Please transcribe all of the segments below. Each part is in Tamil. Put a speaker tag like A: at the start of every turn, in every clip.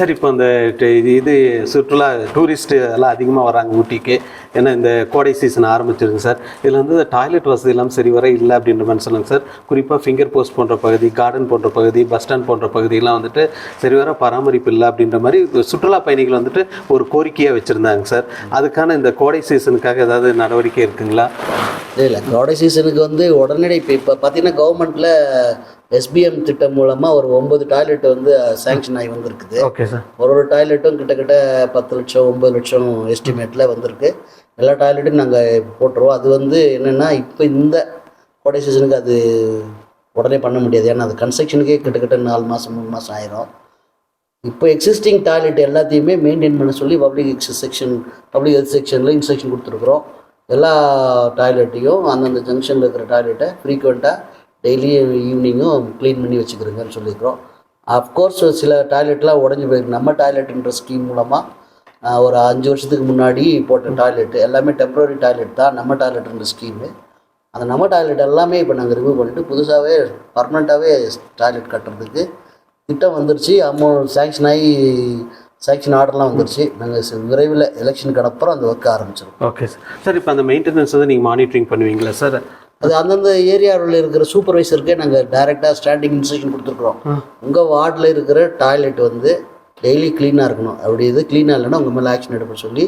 A: சார் இப்போ இந்த ட- இது இது சுற்றுலா டூரிஸ்ட்டு எல்லாம் அதிகமாக வராங்க ஊட்டிக்கு. ஏன்னா இந்த கோடை சீசன் ஆரம்பிச்சிருங்க சார். இதில் வந்து டாய்லெட் வசதி எல்லாம் சரி வர இல்லை அப்படின்ற மாதிரி சொல்லுங்க சார். குறிப்பாக ஃபிங்கர் போஸ்ட் போன்ற பகுதி கார்டன் போன்ற பகுதி பஸ் ஸ்டாண்ட் போன்ற பகுதியெல்லாம் வந்துட்டு சரி வர பராமரிப்பு இல்லை அப்படின்ற மாதிரி சுற்றுலா பயணிகள் வந்துட்டு ஒரு கோரிக்கையாக வச்சுருந்தாங்க சார். அதுக்கான இந்த கோடை சீசனுக்காக ஏதாவது நடவடிக்கை இருக்குங்களா?
B: இல்லை. கோடை சீசனுக்கு வந்து உடனடி இப்போ இப்போ பார்த்தீங்கன்னா கவர்மெண்ட்டில் எஸ்பிஎம் திட்டம் மூலமாக ஒரு ஒம்பது டாய்லெட் வந்து சேங்ஷன் ஆகி வந்திருக்குது.
A: ஓகே சார்
B: ஒரு ஒரு டாய்லெட்டும் கிட்டத்தட்ட பத்து லட்சம் ஒம்பது லட்சம் எஸ்டிமேட்டில் வந்திருக்கு. எல்லா டாய்லெட்டும் நாங்கள் போட்டுருவோம். அது வந்து என்னென்னா இப்போ இந்த கோடை சீசனுக்கு அது உடனே பண்ண முடியாது. ஏன்னா அது கன்ஸ்ட்ரக்ஷனுக்கே கிட்டத்தட்ட நாலு மாதம் மூணு மாதம் ஆயிரும். இப்போ எக்ஸிஸ்டிங் டாய்லெட் எல்லாத்தையுமே மெயின்டைன் பண்ண சொல்லி பப்ளிக் செக்ஷன் பப்ளிக் ஹெல்த் செக்ஷனில் இன்ஸ்ட்ரக்ஷன் கொடுத்துருக்குறோம். எல்லா டாய்லெட்டையும் அந்தந்த ஜங்ஷனில் இருக்கிற டாய்லெட்டை ஃப்ரீக்வெண்ட்டாக டெய்லியும் ஈவினிங்கும் க்ளீன் பண்ணி வச்சுக்கிறோங்கன்னு சொல்லியிருக்கிறோம். அஃப்கோர்ஸ் சில டாய்லெட்லாம் உடஞ்சி போயிருக்கு. நம்ம டாய்லெட்டுன்ற ஸ்கீம் மூலமாக ஒரு அஞ்சு வருஷத்துக்கு முன்னாடி போட்ட டாய்லெட் எல்லாமே டெம்பரரி டாய்லெட் தான் நம்ம டாய்லெட்டுன்ற ஸ்கீமு அந்த நம்ம டாய்லெட் எல்லாமே இப்போ நாங்கள் ரிமூவ் பண்ணிட்டு புதுசாகவே பர்மனெண்ட்டாகவே டாய்லெட் கட்டுறதுக்கு திட்டம் வந்துருச்சு. அமௌண்ட் சேங்ஷன் ஆகி சேங்ஷன் ஆர்டர்லாம் வந்துருச்சு. நாங்கள் விரைவில் எலெக்ஷனுக்கு அப்புறம் அந்த ஒர்க் ஆரம்பிச்சிடும்
A: ஓகே சார் சார் இப்போ அந்த மெயின்டெனன்ஸ் வந்து நீங்கள் மானிட்டரிங் பண்ணுவீங்களா சார்
B: அது அந்தந்த ஏரியாவில் இருக்கிற சூப்பர்வைசருக்கே நாங்கள் டைரெக்டாக ஸ்டாண்டிங் இன்ஸ்ட்ரக்ஷன் கொடுத்துருக்குறோம். உங்கள் வார்டில் இருக்கிற டாய்லெட் வந்து டெய்லி க்ளீனாக இருக்கணும். அப்படி இது க்ளீனாக இல்லைன்னா உங்கள் மேலே ஆக்ஷன் எடுப்ப சொல்லி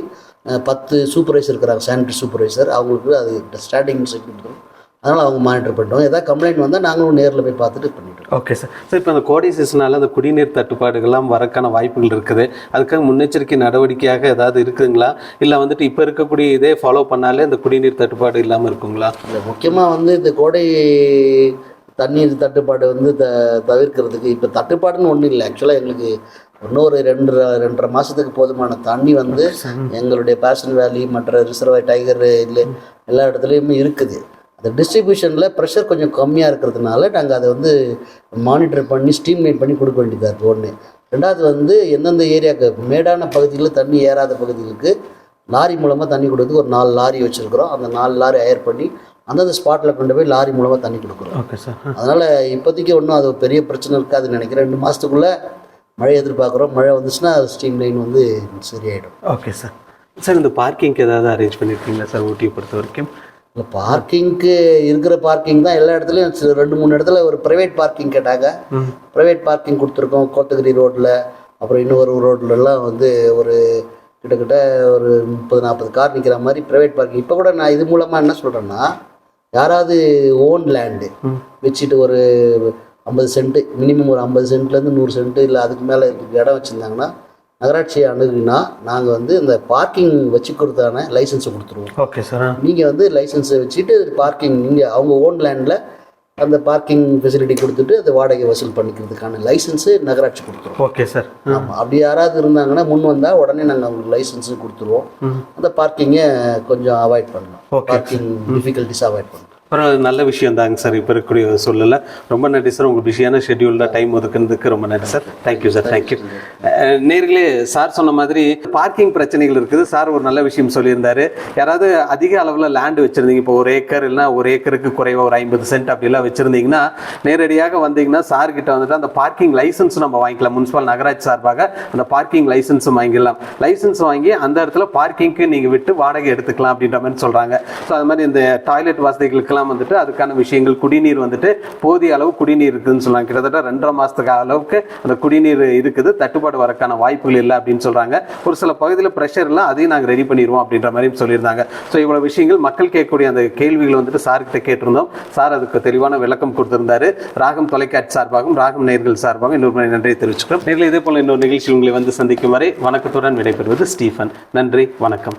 B: பத்து சூப்பர்வைசர் இருக்கிறாங்க சானிட்டரி சூப்பர்வைசர் அவங்களுக்கு அது ஸ்டாண்டிங் இன்ஸ்ட்ரக்ஷன் கொடுத்துருவோம் அதனால் அவங்க மானிட்டர் பண்ணிட்டோம். ஏதாவது கம்ப்ளைண்ட் வந்தால் நாங்களும் நேரில் போய் பார்த்துட்டு பண்ணிட்டோம்
A: ஓகே சார் சார் இப்போ அந்த கோடை சீசனால அந்த குடிநீர் தட்டுப்பாடுகள்லாம் வரக்கான வாய்ப்புகள் இருக்குது. அதுக்காக முன்னெச்சரிக்கை நடவடிக்கையாக ஏதாவது இருக்குங்களா இல்லை வந்துட்டு இப்போ இருக்கக்கூடிய இதே ஃபாலோ பண்ணாலே இந்த குடிநீர் தட்டுப்பாடு இல்லாமல் இருக்குங்களா?
B: முக்கியமாக வந்து இந்த கோடை தண்ணீர் தட்டுப்பாடு வந்து த தவிர்க்கிறதுக்கு இப்போ தட்டுப்பாடுன்னு ஒன்றும் இல்லை. ஆக்சுவலாக எங்களுக்கு இன்னொரு ரெண்டு ரெண்டரை மாதத்துக்கு போதுமான தண்ணி வந்து எங்களுடைய பேஷன் வேலி மற்ற ரிசர்வாய் டைகர் இல்லை எல்லா இடத்துலையுமே இருக்குது. அந்த டிஸ்ட்ரிபியூஷனில் ப்ரெஷர் கொஞ்சம் கம்மியாக இருக்கிறதுனால நாங்கள் அதை வந்து மானிட்டர் பண்ணி ஸ்டீம்லைன் பண்ணி கொடுக்க வேண்டியதாக இருக்குது ஒன்று ரெண்டாவது வந்து எந்தெந்த ஏரியாவுக்கு மேடான பகுதிகளில் தண்ணி ஏறாத பகுதிகளுக்கு லாரி மூலமாக தண்ணி கொடுக்குறதுக்கு ஒரு நாலு லாரி வச்சுருக்குறோம். அந்த நாலு லாரி ஹயர் பண்ணி அந்தந்த ஸ்பாட்டில் கொண்டு போய் லாரி மூலமாக தண்ணி கொடுக்குறோம்.
A: ஓகே சார்
B: அதனால் இப்போதைக்கு ஒன்றும் அது பெரிய பிரச்சனை இருக்காதுன்னு நினைக்கிறேன். ரெண்டு மாதத்துக்குள்ளே மழை எதிர்பார்க்குறோம். மழை வந்துச்சுன்னா ஸ்டீம் லைன் வந்து சரியாயிடும்.
A: ஓகே சார் சார் இந்த பார்க்கிங்க்கு ஏதாவது அரேஞ்ச் பண்ணியிருக்கீங்களா சார் ஊட்டியை பொறுத்த வரைக்கும்
B: இல்லை பார்க்கிங்க்கு இருக்கிற பார்க்கிங் தான் எல்லா இடத்துலையும் சில ரெண்டு மூணு இடத்துல ஒரு ப்ரைவேட் பார்க்கிங் கேட்டாங்க. ப்ரைவேட் பார்க்கிங் கொடுத்துருக்கோம் கோத்தகிரி ரோட்டில் அப்புறம் இன்னொரு ரோட்லலாம் வந்து ஒரு கிட்டத்தட்ட ஒரு முப்பது நாற்பது கார் நிற்கிற மாதிரி ப்ரைவேட் பார்க்கிங் இப்போ கூட நான் இது மூலமாக என்ன சொல்கிறேன்னா யாராவது ஓன் லேண்டு வச்சுட்டு ஒரு ஐம்பது சென்ட்டு மினிமம் ஒரு ஐம்பது சென்ட்லேருந்து நூறு சென்ட்டு இல்லை அதுக்கு மேலே இடம் வச்சுருந்தாங்கன்னா நகராட்சியை அணுகுனா நாங்கள் வந்து இந்த பார்க்கிங் வச்சுக்கிறதான லைசன்ஸை கொடுத்துருவோம்.
A: ஓகே சார்
B: நீங்கள் வந்து லைசன்ஸை வச்சுட்டு பார்க்கிங் நீங்கள் அவங்க ஓன் லேண்டில் அந்த பார்க்கிங் ஃபெசிலிட்டி கொடுத்துட்டு அந்த வாடகை வசூல் பண்ணிக்கிறதுக்கான லைசன்ஸு நகராட்சி கொடுத்துருவோம்
A: ஓகே சார்
B: ஆமாம் அப்படி யாராவது இருந்தாங்கன்னா முன் வந்தால் உடனே நாங்கள் அவங்களுக்கு லைசன்ஸு கொடுத்துருவோம். அந்த பார்க்கிங்கை கொஞ்சம் அவாய்ட் பண்ணலாம். பார்க்கிங் டிஃபிகல்ட்டிஸ் அவாய்ட் பண்ணலாம்.
A: அப்புறம் நல்ல விஷயம் தாங்க சார். இப்போ இருக்கக்கூடிய சூழ்நிலை. ரொம்ப நன்றி சார். உங்கள் பிஸியான ஷெடியூலில் டைம் ஒதுக்குனதுக்கு ரொம்ப நன்றி sir. Thank you sir. Thank you நேர்களே சார் சொன்ன மாதிரி பார்க்கிங் பிரச்சனைகள் இருக்குது. சார் ஒரு நல்ல விஷயம் சொல்லியிருந்தாரு. யாராவது அதிக அளவில் லேண்டு வச்சுருந்தீங்க. இப்போ ஒரு ஏக்கர் இல்லைன்னா ஒரு ஏக்கருக்கு குறைவாக ஒரு ஐம்பது சென்ட் அப்படிலாம் வச்சுருந்தீங்கன்னா நேரடியாக வந்தீங்கன்னா சார்கிட்ட வந்துட்டு அந்த பார்க்கிங் லைசன்ஸ் நம்ம வாங்கிக்கலாம். முனிசிபல் நகராட்சி சார்பாக அந்த பார்க்கிங் லைசன்ஸும் வாங்கிடலாம். லைசன்ஸ் வாங்கி அந்த இடத்துல பார்க்கிங்க்கு நீங்கள் விட்டு வாடகை எடுத்துக்கலாம் அப்படின்ற மாதிரி சொல்கிறாங்க ஸோ அது மாதிரி இந்த டாய்லெட் வசதிகளுக்கெல்லாம் வந்துட்டு அதுக்கான விஷயங்கள் குடிநீர் வந்துட்டு போதிய அளவு குடிநீர் இருக்குதுன்னு சொல்றாங்க கிட்டத்தட்ட ரெண்டரை மாசத்துக்கு அளவுக்கு அந்த குடிநீர் இருக்குது. தட்டுப்பாடு வரக்கான வாய்ப்புகள் இல்லை அப்படின்னு சொல்றாங்க. ஒரு சில பகுதியில் ப்ரெஷர் இல்லை அதையும் நாங்கள் ரெடி பண்ணிடுவோம் அப்படின்ற மாதிரி சொல்லியிருந்தாங்க. ஸோ இவ்வளவு விஷயங்கள் மக்கள் கேட்கக்கூடிய அந்த கேள்விகள் வந்துட்டு சார்கிட்ட கேட்டிருந்தோம். சார் அதுக்கு தெளிவான விளக்கம் கொடுத்திருந்தாரு. ராகம் தொலைக்காட்சி சார்பாகவும் ராகம் நேர்கள் சார்பாகவும் இன்னொரு நன்றியை தெரிவிச்சுக்கிறோம். நேரில் இதே போல இன்னொரு நிகழ்ச்சி உங்களை வந்து சந்திக்கும் வரை வணக்கத்துடன் விடைபெறுவது ஸ்டீஃபன். நன்றி வணக்கம்.